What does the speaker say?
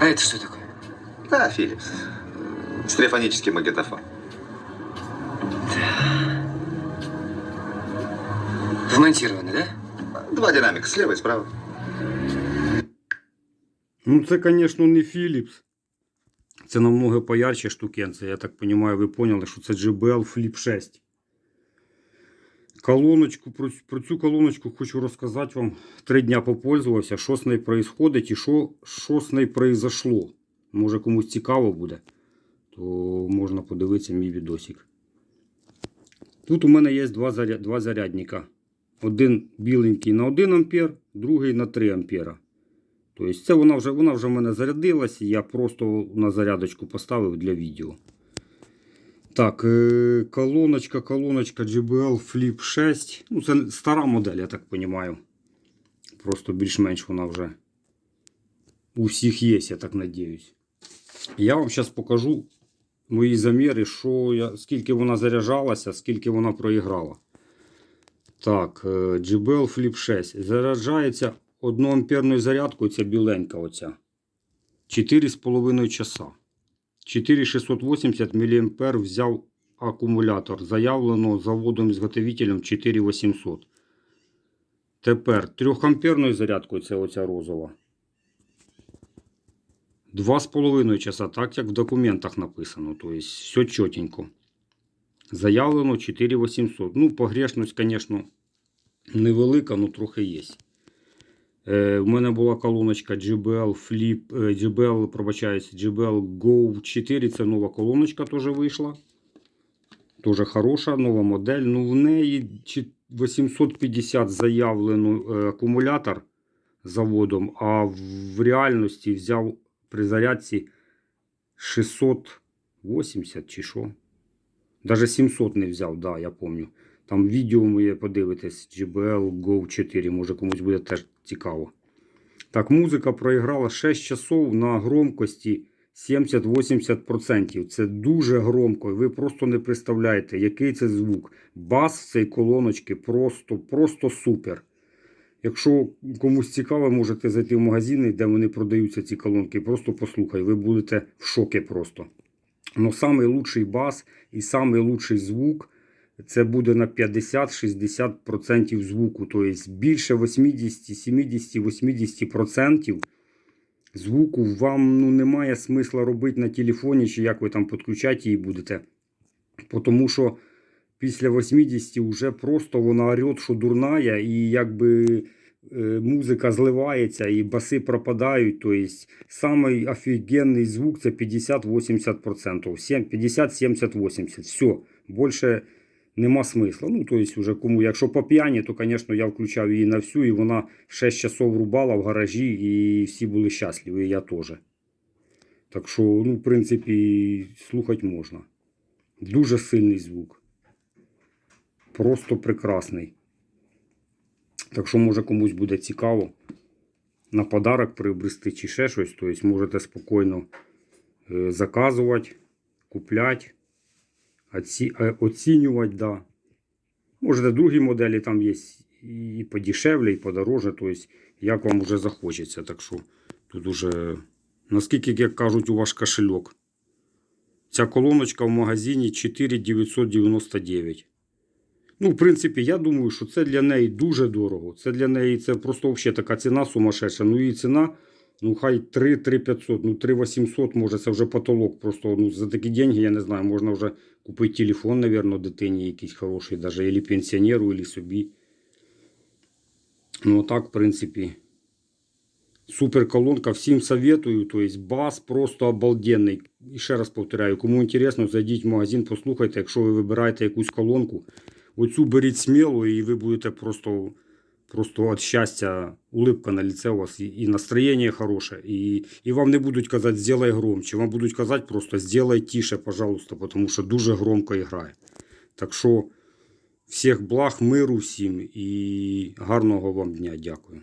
А это что такое? Да, Филлипс. Стереофонический магнитофон. Вмонтировано, да? Два динамика слева и справа. Ну, це, звісно, не Philips. Це намного поярче штукенце. Я так розумію, ви поняли, що це JBL Flip 6. Колоночку, про, про цю колоночку хочу розказати вам. Три дня попользувався, що з нею відбувається і що, що з нею произошло. Може комусь цікаво буде, то можна подивитися мій відосик. Тут у мене є два, заря... два зарядника. Один біленький на 1 ампер, другий на 3 ампера. Тобто це вона вже, вона вже в мене зарядилась, я просто на зарядочку поставив для відео. Так, е, колоночка, колоночка JBL Flip 6. Ну, це стара модель, я так розумію. Просто більш-менш вона вже у всіх є, я так надіюсь. Я вам зараз покажу мої заміри, що я, скільки вона заряджалася, скільки вона проіграла. Так, е, JBL Flip 6. Заряджається 1 амперною зарядкою, ця біленька оця. 4,5 часа. 4680 мА взяв акумулятор. Заявлено заводом-зготовителем 4800. Тепер 3 амперною зарядкою, це оця розова. 2,5 часа, так як в документах написано. Тобто все чотенько. Заявлено 4800. Ну, погрешність, звісно, невелика, але трохи є. Е, у мене була колоночка JBL Flip, е, JBL, пробачаюсь, JBL Go 4. Це нова колоночка теж вийшла. Тоже хороша, нова модель. Ну, в неї 850 заявлено е, акумулятор заводом, а в реальності взяв при зарядці 680 чи що. Даже 700 не взяв, да, я пам'ятаю. Там відео моє подивитесь, JBL Go 4, може комусь буде теж цікаво. Так, музика проіграла 6 часов на громкості 70-80%. Це дуже громко. Ви просто не представляєте, який це звук. Бас в цій колоночці просто, просто супер. Якщо комусь цікаво, можете зайти в магазини, де вони продаються ці колонки. Просто послухай, ви будете в шокі просто. Но лучший бас і лучший звук це буде на 50-60% звуку. Тобто більше 80, 70, 80% звуку вам ну, немає смисла робити на телефоні, чи як ви там підключати її будете. Тому що після 80 вже просто вона орет, що дурная, і якби е, музика зливається, і баси пропадають. Тобто самий офігенний звук це 50-80%. 50-70-80%. Все. Більше нема смисла. Ну, тобто, уже кому, якщо по п'яні, то, звісно, я включав її на всю, і вона 6 часов рубала в гаражі, і всі були щасливі, і я теж. Так що, ну, в принципі, слухати можна. Дуже сильний звук. Просто прекрасний. Так що, може, комусь буде цікаво на подарок приобрести чи ще щось. Тобто можете спокійно е, заказувати, купляти, оцінювати. Да. Можете другі моделі там є і подешевле, і подороже. Тобто, як вам вже захочеться. Так що тут уже, наскільки, як кажуть, у ваш кошельок. Ця колоночка в магазині 4999. Ну, в принципі, я думаю, що це для неї дуже дорого. Це для неї це просто взагалі така ціна сумасшедша. Ну, її ціна, ну, хай 3 3500, ну, 3800, може, це вже потолок. Просто ну, за такі деньги, я не знаю, можна вже купити телефон, мабуть, дитині якийсь хороший, даже, або пенсіонеру, або собі. Ну, так, в принципі. Супер колонка, всім советую. То есть бас просто обалденний. І ще раз повторяю, кому інтересно, зайдіть в магазин, послухайте, якщо ви вибираєте якусь колонку. Оцю беріть сміло, і ви будете просто, просто от щастя, улипка на лице у вас, і, настроєння хороше. І, і вам не будуть казати, зробай громче. Вам будуть казати просто, зробай тише, пожалуйста, тому що дуже громко грає. Так що, всіх благ, миру всім і гарного вам дня. Дякую.